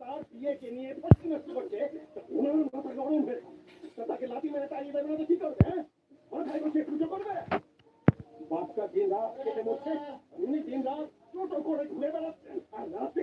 তার বিয়েকে নিয়ে পশ্চিম করছে ওনার মাথা গরম হয়ে তাকে লাঠি মেরে তাড়িয়ে দেবে না তো কি করবে হ্যাঁ মাথায় বসে পুজো করবে বাপটা দিন রাত কেটে মরছে উনি দিন রাত ছোট করে ঘুরে বেড়াচ্ছেন আর রাতে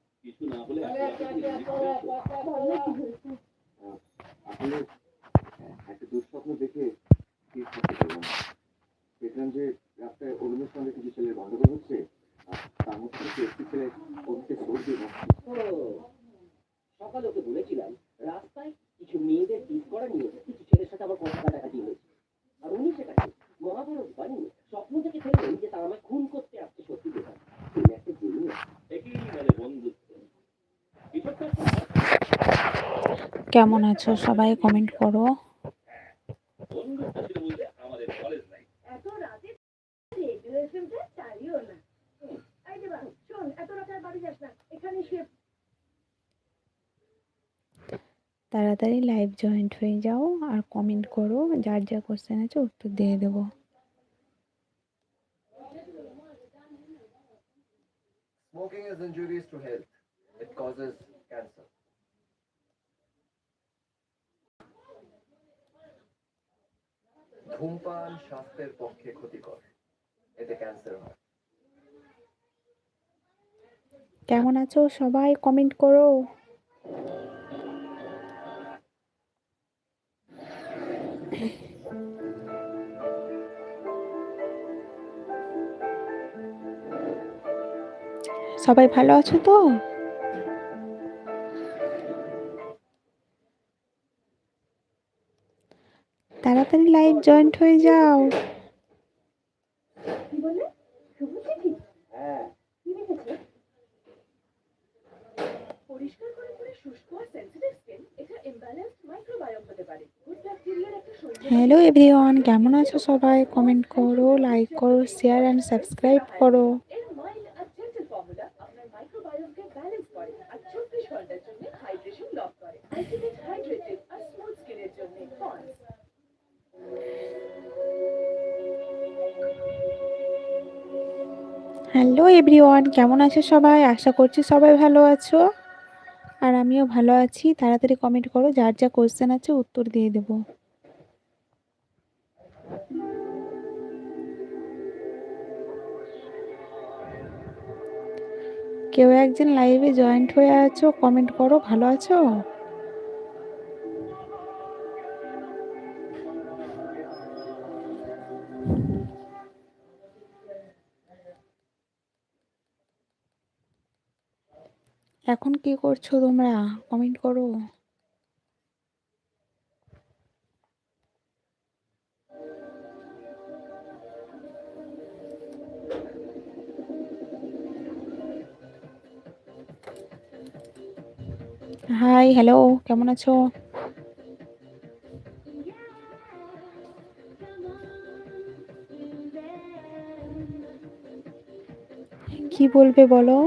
কিছু না বলে আসলে একটা দুঃস্বপ্ন দেখে ঠিক থাকতে পারলাম না। দেখলাম যে রাস্তায় অরুণের সঙ্গে কিছু ছেলের গন্ডগোল হচ্ছে তার মধ্যে একটি ছেলে অরুণকে সোর দিয়ে মারছে। ও, সকালে ওকে বলেছিলাম রাস্তায় কিছু মেয়েদের টিপ করা নিয়ে কিছু ছেলের সাথে আমার কথা কাটাকাটি হয়েছে আর উনি সেটাকে মহাভারত বানিয়ে স্বপ্ন থেকে ফেললেন যে তারা আমায় খুন করতে আসছে সত্যি কথা তিনি একটা জেনে একই মানে বন্ধুত্ব কিছু একটা কেমন আছো সবাই কমেন্ট করো বন্ধুত্ব ছিল বলতে আমাদের কলেজ লাইফ এত রাতে রেডিও এফএমটা চালিও না এই দেবা শোন এত রাতে আর বাড়ি আছো সবাই কমেন্ট করো তাড়াতাড়ি লাইভ জয়েন্ট হয়ে যাও আর কমেন্ট করো যার যা কোশ্চেন আছে উত্তর দিয়ে দেবো Smoking is injurious to health. It causes cancer. ধূমপান স্বাস্থ্যের পক্ষে ক্ষতিকর। এতে ক্যান্সার হয়। কেমন আছো সবাই? কমেন্ট করো। সবাই ভালো আছো তো? পারে লাইট জয়েন্ট হয়ে যাও। হ্যালো এভরিওয়ান কেমন আছো সবাই? কমেন্ট করো লাইক করো শেয়ার অ্যান্ড সাবস্ক্রাইব করো। এভরিওয়ান কেমন আছো সবাই? আশা করছি সবাই ভালো আছো। আর আমিও ভালো আছি। তাড়াতাড়ি কমেন্ট করো, যার যা কোশ্চেন আছে উত্তর দিয়ে দেবো। কেউ একজন লাইভে জয়েন্ট হয়ে আছো কমেন্ট করো, ভালো আছো? কি করছ তোমরা? কমেন্ট করো। হাই হ্যালো কেমন আছো? কি বলবে বলো?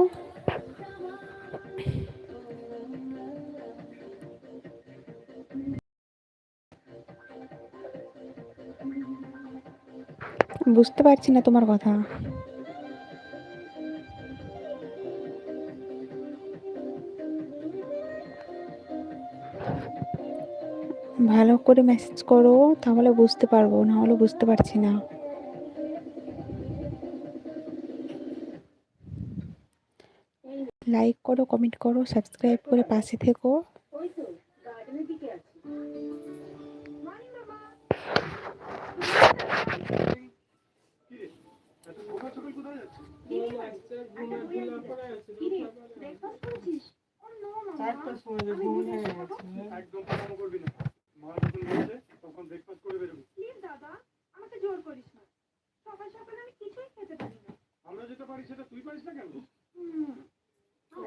বুঝতে পারছি না তোমার কথা। ভালো করে মেসেজ করো, তাহলে বুঝতে পারব, না হলে বুঝতে পারছি না। লাইক করো কমেন্ট করো সাবস্ক্রাইব করে পাশে থেকো।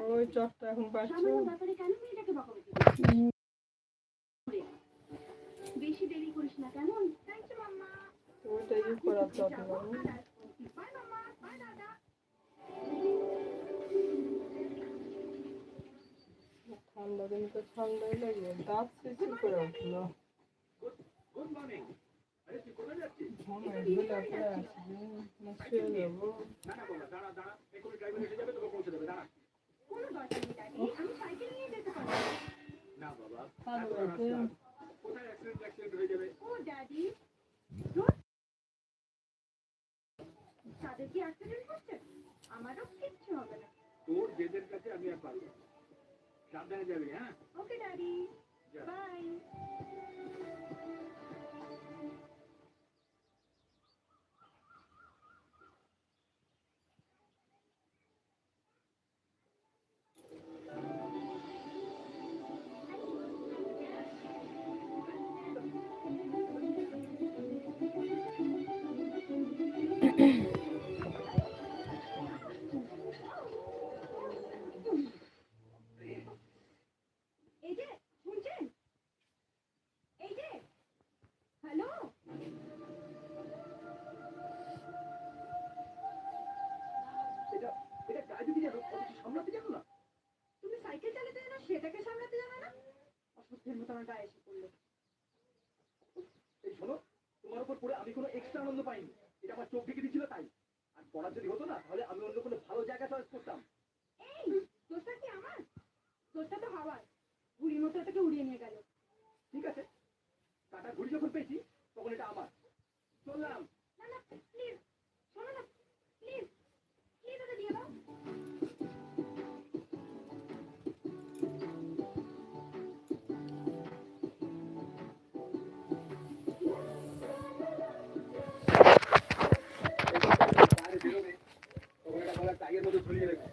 ওই চটটা এখন পাচ্ছ। কেন বেশি দেরি করিস না মাম্মা। ওইটাই করার যত্ন ঠান্ডা দিন তো ঠান্ডাই লাগবে দাঁত শিশির করে উঠল হয়ে আমারও কিচ্ছু হবে না। তোর জেদের কাছে আমি আর পারব না। সাবধানে যাবি হ্যাঁ ওকে ড্যাডি যা। বাই হ্যালো এটা এটা দিতে জানো সামলাতে জানো না? তুমি সাইকেল চালাতে জানো সেটাকে সামলাতে জানো না? অসুস্থের মতো আমার গায়ে এসে পড়ল। এই শোনো তোমার উপর পড়ে আমি কোনো এক্সট্রা আনন্দ পাইনি। এটা আমার চোখ ঢেকে দিচ্ছিল তাই। আর পড়ার যদি হতো না তাহলে আমি অন্য কোনো ভালো জায়গা চয়েস করতাম। এই দোষটা কি আমার? দোষটা তো হাওয়ার। ঘুড়ির মতো উড়িয়ে নিয়ে গেল। ঘুড়ি যখন পেয়েছি তখন এটা আমার। চললাম। না না প্লিজ শোনো না প্লিজ প্লিজ ওটা দিয়ে দাও। বাইরে বেরোবে তখন এটা গলার মধ্যে ঝুলিয়ে রেখো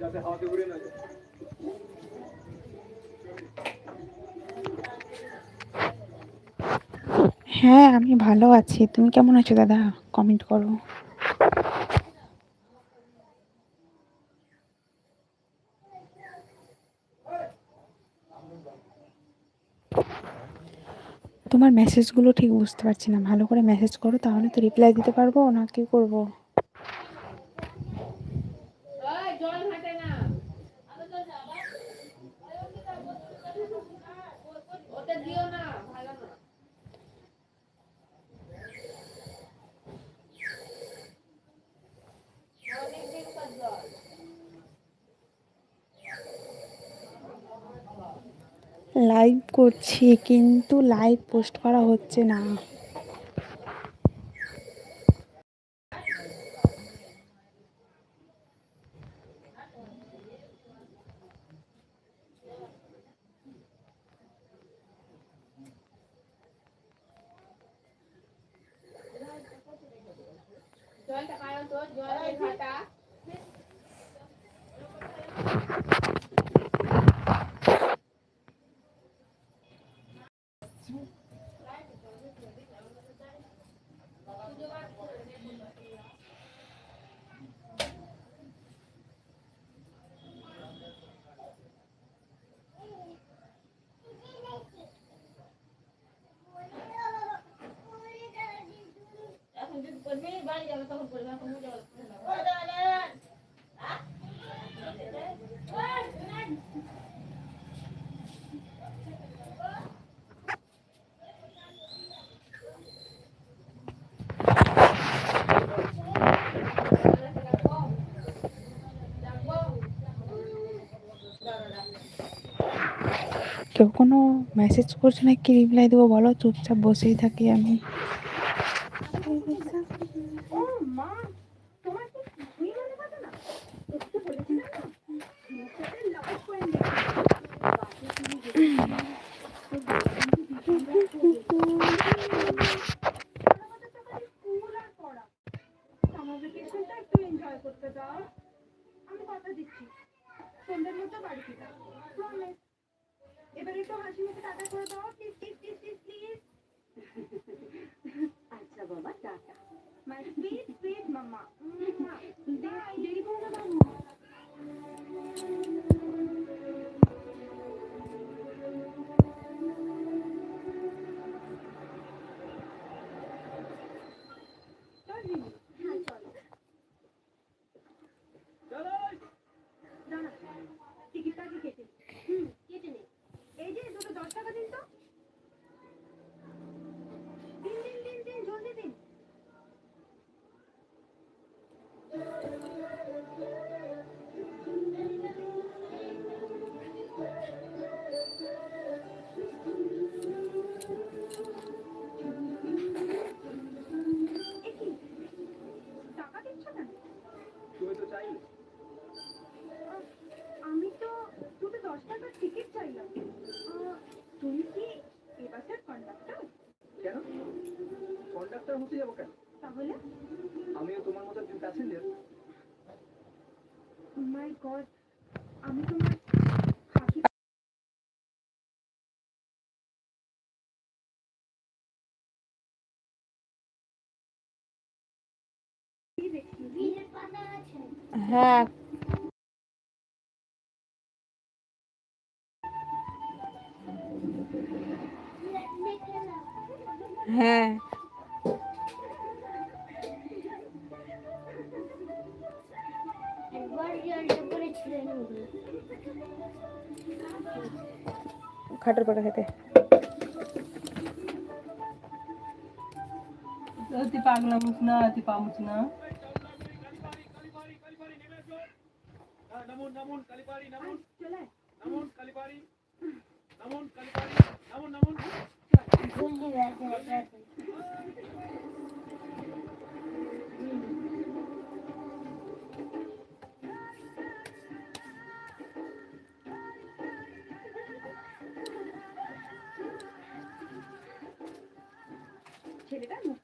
যাতে হাওয়াতে উড়ে না যায়। হ্যাঁ আমি ভালো আছি। তুমি কেমন আছো দাদা? কমেন্ট করো। তোমার মেসেজগুলো ঠিক বুঝতে পারছি না। ভালো করে মেসেজ করো, তাহলে তো রিপ্লাই দিতে পারব, না কি করব? লাইভ করছি কিন্তু লাইভ পোস্ট করা হচ্ছে না। কেউ কোনো মেসেজ করছে না কি রিপ্লাই দেবো? বলো চুপচাপ বসেই থাকি আমি। তার হতে যাব কেন? তাহলে? আমিও তোমার মতো একজন প্যাসেঞ্জার মাই গড আমি তোমার হ্যাঁ। হ্যাঁ। ফাটার পাটা খেতে পাগলা মুসনা পা মুসনা নমন নমন কালীবাড়ি নমন নমন কালীবাড়ি নমন কালীবাড়ি নমন নমন। general, ¿no?